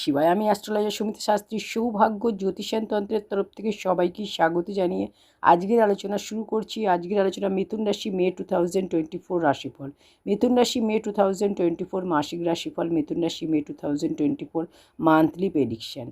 শিবায় আমি অ্যাস্ট্রোলজার সুমিত শাস্ত্রী, সৌভাগ্য জ্যোতিষায়ন তন্ত্রের তরফ থেকে সবাইকে স্বাগত জানিয়ে আজকের আলোচনা শুরু করছি। আজকের আলোচনা মিথুন রাশি, May two thousand twenty four রাশিফল। মিথুন রাশি, May two thousand twenty four মাসিক রাশিফল। মিথুন রাশি, May two thousand twenty four monthly prediction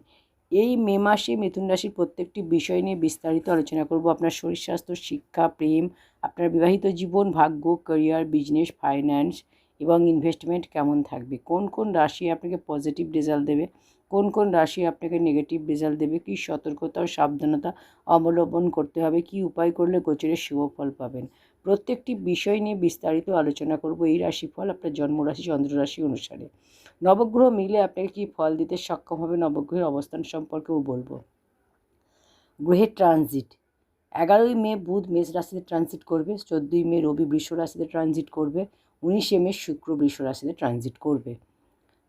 এই মে মাসে মিথুন রাশির প্রত্যেকটি বিষয় নিয়ে বিস্তারিত আলোচনা করব। আপনার শরীর স্বাস্থ্য, শিক্ষা, প্রেম, আপনার বিবাহিত জীবন, ভাগ্য ক্যারিয়ার বিজনেস ফাইন্যান্স এবং ইনভেস্টমেন্ট কেমন থাকবে? কোন কোন রাশি আপনাকে পজিটিভ রেজাল্ট দেবে? কোন কোন রাশি আপনাকে নেগেটিভ রেজাল্ট দেবে? কী সতর্কতা ও সাবধানতা অবলম্বন করতে হবে? কী উপায় করলে গোচরের শুভ ফল পাবেন? প্রত্যেকটি বিষয় নিয়ে বিস্তারিত আলোচনা করব এই রাশিফল আপনার জন্মরাশি চন্দ্ররাশি অনুসারে। নবগ্রহ মিলে আপনাকে কী ফল দিতে সক্ষম হবে? নবগ্রহের অবস্থান সম্পর্কেও বলব। গ্রহের ট্রানজিট এগারোই মে বুধ মেষ রাশিতে ট্রানজিট করবে, চোদ্দোই মে রবি বৃষ রাশিতে ট্রানজিট করবে। উনিশে মে শুক্র বৃষ রাশিতে ট্রানজিট করবে।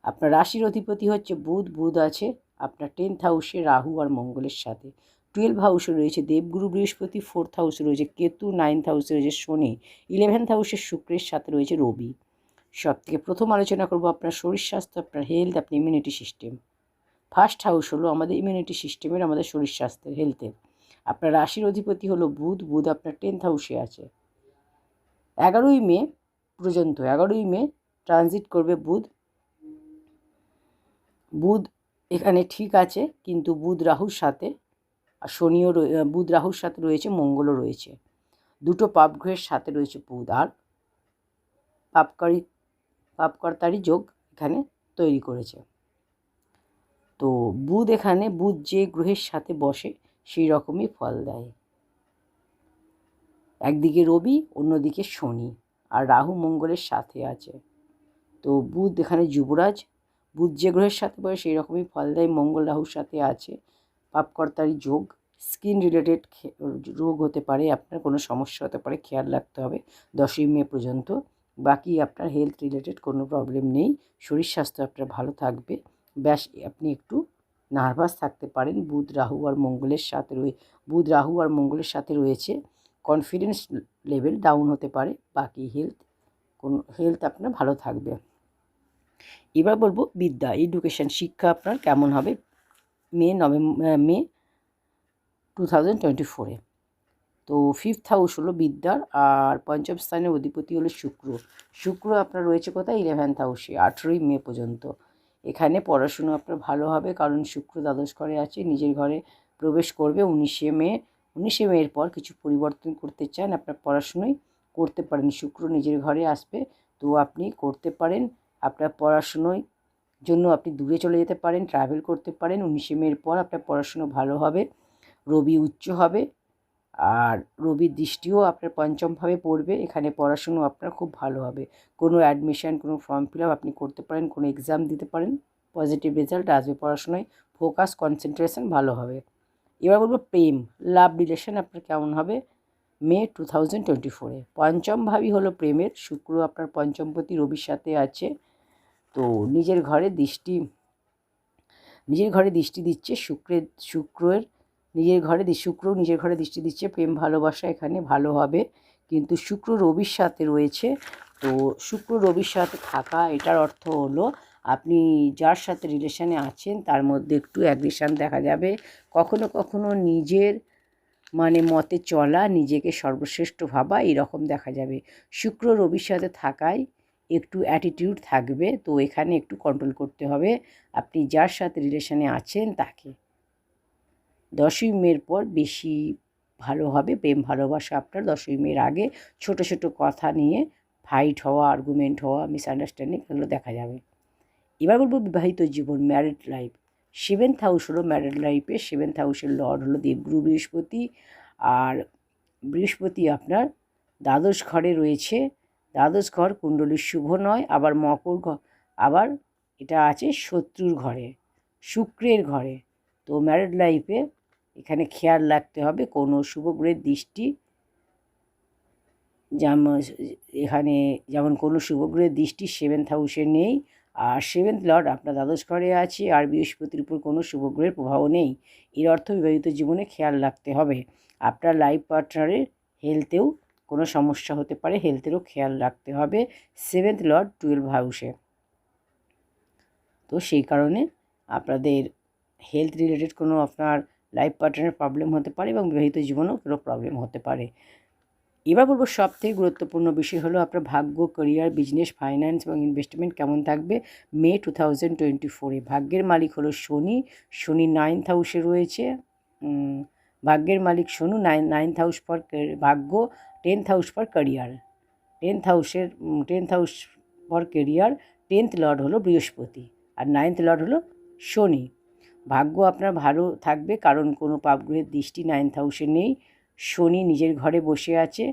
আপনার রাশির অধিপতি হচ্ছে বুধ। বুধ আছে আপনার টেন্থ হাউসে রাহু আর মঙ্গলের সাথে। টুয়েলভ হাউসে রয়েছে দেবগুরু বৃহস্পতি ফোর্থ হাউসে রয়েছে কেতু নাইন্থ হাউসে রয়েছে শনি ইলেভেন্থ হাউসে শুক্রের সাথে রয়েছে রবি। সব থেকে প্রথম আলোচনা করব আপনার শরীর স্বাস্থ্য, আপনার হেলথ আপনার ইমিউনিটি সিস্টেম ফার্স্ট হাউস হলো আমাদের ইমিউনিটি সিস্টেমের আমাদের শরীর স্বাস্থ্যের হেলথের আপনার রাশির অধিপতি হলো বুধ। বুধ আপনার টেন্থ হাউসে আছে। এগারোই মে পর্যন্ত, এগারোই মে ট্রানজিট করবে বুধ। বুধ এখানে ঠিক আছে, কিন্তু বুধ রাহুর সাথে, আর শনিও বুধ রাহুর সাথে রয়েছে, মঙ্গলও রয়েছে। দুটো পাপগ্রহের সাথে রয়েছে বুধ আর পাপকারী, পাপকর্তারই যোগ এখানে তৈরি করেছে। তো বুধ এখানে, বুধ যে গ্রহের সাথে বসে, সেই রকমই ফল দেয়। একদিকে রবি, অন্যদিকে শনি। আর রাহু মঙ্গলের সাথে আছে। তো বুধ এখানে যুবরাজ, বুধ যে গ্রহের সাথে বসে সেই রকমই ফল দেয়, মঙ্গল রাহুর সাথে আছে। পাপকর্তারই যোগ, স্কিন রিলেটেড রোগ হতে পারে, আপনার কোনো সমস্যা হতে পারে, খেয়াল রাখতে হবে দশই মে পর্যন্ত। বাকি আপনার হেলথ রিলেটেড কোনো প্রবলেম নেই, শরীর স্বাস্থ্য আপনার ভালো থাকবে। ব্যাস, আপনি একটু নার্ভাস থাকতে পারেন, বুধ রাহু আর মঙ্গলের সাথে রয়ে বুধ রাহু আর মঙ্গলের সাথে রয়েছে। কনফিডেন্স লেভেল ডাউন হতে পারে, বাকি হেলথ কোনো হেলথ আপনার ভালো থাকবে। এবার বলব বিদ্যা এডুকেশান শিক্ষা আপনার কেমন হবে? May November May two twenty ফোরে তো ফিফথ হাউস হলো বিদ্যার, আর পঞ্চম স্থানের অধিপতি হলো শুক্র। শুক্র আপনার রয়েছে কোথায়? ইলেভেন্থ হাউসে আঠেরোই মে পর্যন্ত। এখানে পড়াশুনো আপনার ভালো হবে, কারণ শুক্র দ্বাদশ ঘরে আছে, নিজের ঘরে প্রবেশ করবে উনিশে মে উনিশে মেয়ের পর কিছু পরিবর্তন করতে চান, আপনার পড়াশুনোই করতে পারেন। শুক্র নিজের ঘরে আসবে, তো আপনি করতে পারেন। আপনার পড়াশুনোয় জন্য আপনি দূরে চলে যেতে পারেন ট্রাভেল করতে পারেন। উনিশে মেয়ের পর আপনার পড়াশুনো ভালো হবে, রবি উচ্চ হবে, আর রবির দৃষ্টিও আপনার পঞ্চমভাবে পড়বে। এখানে পড়াশুনো আপনার খুব ভালো হবে। কোনো অ্যাডমিশান কোনো ফর্ম ফিল আপ আপনি করতে পারেন, কোনো এক্সাম দিতে পারেন। পজিটিভ রেজাল্ট আসবে পড়াশোনায়। ফোকাস কনসেন্ট্রেশন ভালো হবে। এবার বলব প্রেম লাভ রিলেশন আপনার কেমন হবে? মে টু থাউজেন্ড টোয়েন্টি ফোরে পঞ্চম ভাবই হলো প্রেমের, শুক্র আপনার পঞ্চমপতি রবির সাথে আছে। তো নিজের ঘরে দৃষ্টি, নিজের ঘরে দৃষ্টি দিচ্ছে শুক্রের শুক্রের, নিজের ঘরে শুক্র নিজের ঘরে দৃষ্টি দিচ্ছে, প্রেম, ভালোবাসা এখানে ভালো হবে। কিন্তু শুক্র রবির সাথে রয়েছে। তো শুক্র রবির সাথে থাকা, এটার অর্থ হলো আপনি যার সাথে রিলেশানে আছেন, তার মধ্যে একটু অ্যাগ্রেশান দেখা যাবে। কখনো কখনো নিজের মানে মতে চলা, নিজেকে সর্বশ্রেষ্ঠ ভাবা, এরকম দেখা যাবে। শুক্র রবির সাথে থাকায় একটু অ্যাটিটিউড থাকবে, তো এখানে একটু কন্ট্রোল করতে হবে। আপনি যার সাথে রিলেশানে আছেন, তাকে। দশই মের পর বেশি ভালো হবে, প্রেম ভালোবাসা আপনার দশই মের আগে। ছোট ছোট কথা নিয়ে ফাইট হওয়া আর্গুমেন্ট হওয়া মিসআন্ডারস্ট্যান্ডিং এগুলো দেখা যাবে। এবার বলব বিবাহিত জীবন ম্যারিড লাইফ সেভেন্থ হাউস হলো ম্যারিড লাইফে সেভেন্থ হাউসের লর্ড হলো দেবগুরু বৃহস্পতি। আর বৃহস্পতি আপনার দ্বাদশ ঘরে রয়েছে। দ্বাদশ ঘর কুণ্ডলীর শুভ নয়, আবার মকর ঘর আবার এটা আছে শত্রুর ঘরে, শুক্রের ঘরে। তো ম্যারিড লাইফে এখানে খেয়াল রাখতে হবে, কোনো শুভগ্রহের দৃষ্টি যেমন এখানে যেমন কোনো শুভগ্রহের দৃষ্টি সেভেন্থ হাউসে নেই আর সেভেন্থ লর্ড, আপনার দ্বাদশ ঘরে আছে, আর বৃহস্পতির উপর কোনো শুভগ্রহের প্রভাব নেই। এর অর্থ বিবাহিত জীবনে খেয়াল রাখতে হবে। আপনার লাইফ পার্টনারের হেলথেও কোনো সমস্যা হতে পারে, হেলথেরও খেয়াল রাখতে হবে সেভেন্থ লর্ড টুয়েলভ হাউসে। তো সেই কারণে আপনাদের হেলথ রিলেটেড কোনো আপনার লাইফ পার্টনারের প্রবলেম হতে পারে এবং বিবাহিত জীবনেও কোনো প্রবলেম হতে পারে। এবার বলব সব থেকে গুরুত্বপূর্ণ বিষয় হলো আপনার ভাগ্য ক্যারিয়ার বিজনেস ফাইন্যান্স এবং ইনভেস্টমেন্ট কেমন থাকবে? মে টু থাউজেন্ড টোয়েন্টি ফোরে ভাগ্যের মালিক হলো শনি। শনি নাইন্থ হাউসে রয়েছে। ভাগ্যের মালিক শনু নাইন নাইন্থ হাউস ফর ভাগ্য tenth house for career tenth হাউসের tenth house for career tenth lord হলো বৃহস্পতি আর নাইন্থ লর্ড হলো শনি। ভাগ্য আপনার ভালো থাকবে কারণ কোনো পাপগ্রহের দৃষ্টি নাইন্থ হাউসে নেই। শনি নিজের ঘরে বসে আছে।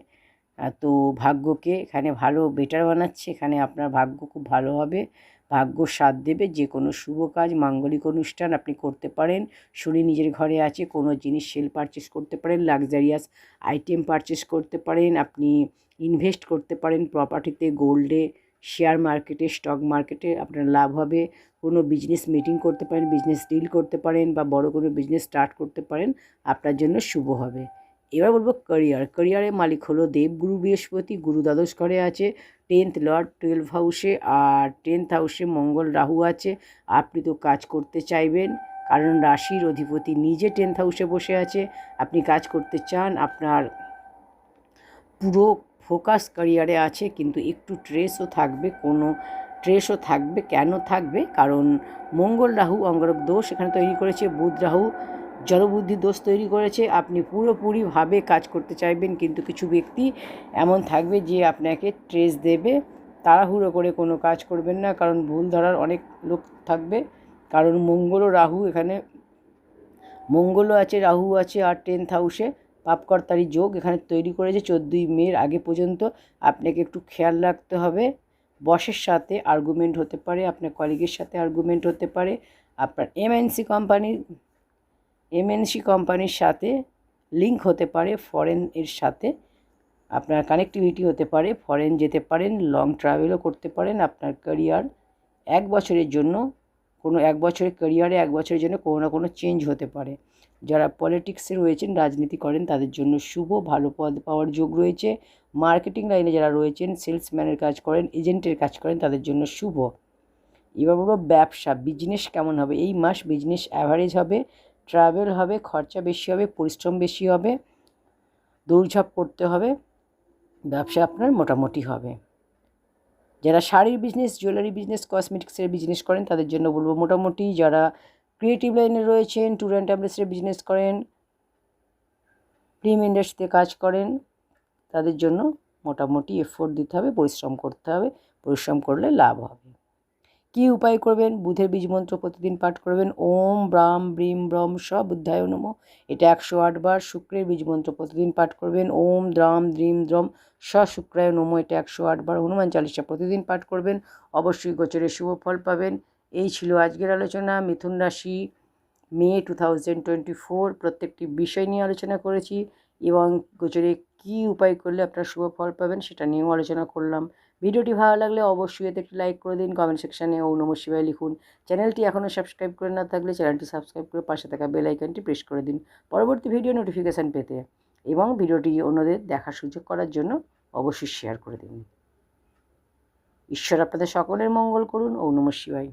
তো ভাগ্যকে এখানে ভালো বেটার বানাচ্ছে। এখানে আপনার ভাগ্য খুব ভালো হবে। ভাগ্য সাথ দেবে। যে কোনো শুভ কাজ, মাঙ্গলিক অনুষ্ঠান আপনি করতে পারেন। শনি নিজের ঘরে আছে, কোনো জিনিস সেল পারচেস করতে পারেন। লাক্সারিয়াস আইটেম পারচেস করতে পারেন। আপনি ইনভেস্ট করতে পারেন প্রপার্টিতে গোল্ডে শেয়ার মার্কেটে স্টক মার্কেটে আপনার লাভ হবে। কোনো বিজনেস মিটিং করতে পারেন বিজনেস ডিল করতে পারেন বা বড় কোনো বিজনেস স্টার্ট করতে পারেন, আপনার জন্য শুভ হবে। এবার বলব ক্যারিয়ার ক্যারিয়ারের মালিক হলো দেবগুরু বৃহস্পতি, গুরু দ্বাদশ ঘরে আছে টেন্থ লর্ড টুয়েলভ হাউসে আর টেন্থ হাউসে মঙ্গল রাহু আছে, আপনি তো কাজ করতে চাইবেন, কারণ রাশির অধিপতি নিজে টেন্থ হাউসে বসে আছে, আপনি কাজ করতে চান, আপনার পুরো ফোকাস ক্যারিয়ারে আছে, কিন্তু একটু ট্রেসও থাকবে, কোনো ট্রেসও থাকবে, কেন থাকবে? কারণ মঙ্গল রাহু অঙ্গরক দোষ এখানে তৈরি করেছে, বুধ রাহু জড়বুদ্ধি দোষ তৈরি করেছে, আপনি পুরোপুরিভাবে কাজ করতে চাইবেন কিন্তু কিছু ব্যক্তি এমন থাকবে যে আপনাকে ট্রেস দেবে। তাড়াহুড়ো করে কোনো কাজ করবেন না, কারণ ভুল ধরার অনেক লোক থাকবে। কারণ মঙ্গল রাহু এখানে, মঙ্গলও আছে, রাহু আছে আর টেন্থ হাউসে পাপকর্তারি যোগ এখানে তৈরি করেছে চোদ্দোই মের আগে পর্যন্ত। আপনাকে একটু খেয়াল রাখতে হবে। বসের সাথে আর্গুমেন্ট হতে পারে, আপনার কলিগের সাথে আর্গুমেন্ট হতে পারে। আপনার এমএনসি কোম্পানির এমএনসি কোম্পানির সাথে লিঙ্ক হতে পারে ফরেন এর সাথে। আপনার কানেক্টিভিটি হতে পারে ফরেন যেতে পারেন লং ট্রাভেলও করতে পারেন। আপনার ক্যারিয়ার এক বছরের জন্য, কোনো এক বছরের ক্যারিয়ারে এক বছরের জন্য কোনো না কোনো চেঞ্জ হতে পারে। যারা পলিটিক্সে রয়েছেন, রাজনীতি করেন, তাদের জন্য শুভ, ভালো পদ পাওয়ার যোগ রয়েছে। মার্কেটিং লাইনে যারা রয়েছেন সেলসম্যানের কাজ করেন এজেন্টের কাজ করেন, তাদের জন্য শুভ। এবার বলব ব্যবসা বিজনেস কেমন হবে? এই মাস বিজনেস অ্যাভারেজ হবে ট্রাভেল হবে, খরচা বেশি হবে, পরিশ্রম বেশি হবে দৌড়ঝাঁপ করতে হবে, ব্যবসা আপনার মোটামুটি হবে। যারা শাড়ির বিজনেস জুয়েলারি বিজনেস কসমেটিক্সের বিজনেস করেন, তাদের জন্য বলব মোটামুটি। যারা ক্রিয়েটিভ লাইনে রয়েছেন ট্যুর অ্যান্ড ট্রাভেলসের বিজনেস করেন ফিল্ম ইন্ডাস্ট্রিতে কাজ করেন, তাদের জন্য মোটামুটি এফোর্ট দিতে হবে, পরিশ্রম করতে হবে, পরিশ্রম করলে লাভ হবে। কী উপায় করবেন? বুধের বীজ মন্ত্র প্রতিদিন পাঠ করবেন। ওম ব্রাম ব্রিম ব্রম সব বুদ্ধায় নম। এটা একশো আটবার শুক্রের বীজ মন্ত্র প্রতিদিন পাঠ করবেন। ওম দ্রাম দ্রিম দ্রম স শুক্রায় নম। এটা একশো আটবার হনুমান চালিসা প্রতিদিন পাঠ করবেন। অবশ্যই গোচরের শুভ ফল পাবেন। এই ছিল আজকের আলোচনা। মিথুন রাশি, May two thousand twenty four প্রত্যেকটি বিষয় নিয়ে আলোচনা করেছি এবং গোচরে কী উপায় করলে আপনার শুভ ফল পাবেন সেটা নিয়েও আলোচনা করলাম। ভিডিওটি ভালো লাগলে অবশ্যই এতে একটি লাইক করে দিন কমেন্ট সেকশানে ও নম শিবায় লিখুন। চ্যানেলটি এখনও সাবস্ক্রাইব করে না থাকলে চ্যানেলটি সাবস্ক্রাইব করে পাশে থাকা বেল আইকনটি প্রেস করে দিন। পরবর্তী ভিডিও নোটিফিকেশান পেতে এবং ভিডিওটি অন্যদের দেখার সুযোগ করার জন্য অবশ্যই শেয়ার করে দিন। ঈশ্বর আপনাদের সকলের মঙ্গল করুন। ও নম শিবায়।